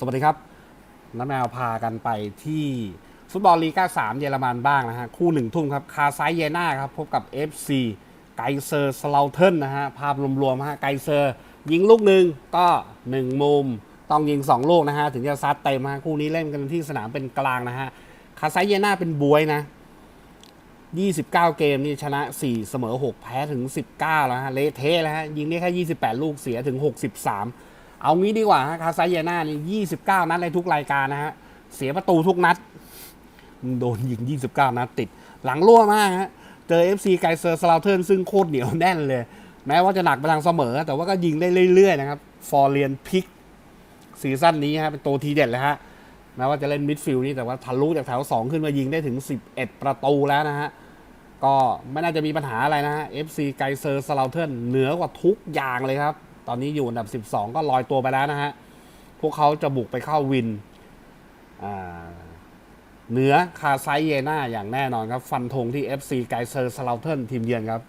สวัสดีครับน้าแมวพากันไปที่ฟุตบอลลีกา3 เยอรมันบ้างนะฮะ คู่หนึ่งทุ่มครับ คาไซเยนาครับ พบกับ FC ไกเซอร์สลาเทนนะฮะ ภาพรวมๆฮะไกเซอร์ยิงลูกหนึ่งก็ 1 มุม ต้องยิง 2 ลูกนะฮะ ถึงจะซัดเต็มฮะ คู่นี้เล่นกันที่สนามเป็นกลางนะฮะ คาไซเยนาเป็นบวยนะ 29 เกมนี่ชนะ 4 เสมอ 6 แพ้ถึง 19 แล้วฮะ เละเทะแล้วฮะ ยิงได้แค่ 28 ลูกเสียถึง 63 เอางี้ดีกว่าฮะคาซายเยน่านี่29นัดในทุกรายการนะฮะ เสียประตูทุกนัด โดนยิง29นัดติด หลังรั่วมากฮะ เจอ FC ไกเซอร์สลาเทิร์นซึ่งโคตรเหนียวแน่นเลย แม้ว่าจะหนักไปทางเสมอ แต่ว่าก็ยิงได้เรื่อยๆนะครับ ฟอร์เรียนพิกซีซั่นนี้ฮะเป็นตัวทีเด็ดเลยฮะ แม้ว่าจะเล่นมิดฟิลด์นี่แต่ว่าทะลุจากแถว 2 ขึ้นมายิงได้ถึง 11 ประตูแล้วนะฮะ ก็ไม่น่าจะมีปัญหาอะไรนะฮะ FC ไกเซอร์สลาเทิร์นเหนือกว่าทุกอย่างเลยครับ ตอนนี้อยู่อันดับ 12 ก็ลอยตัวไปแล้วนะฮะ พวกเขาจะบุกไปเข้าวินเหนือคาไซเยนาอย่างแน่นอนครับ ฟันธงที่ FC ไกเซอร์สลาเทิร์นทีมเยือนครับ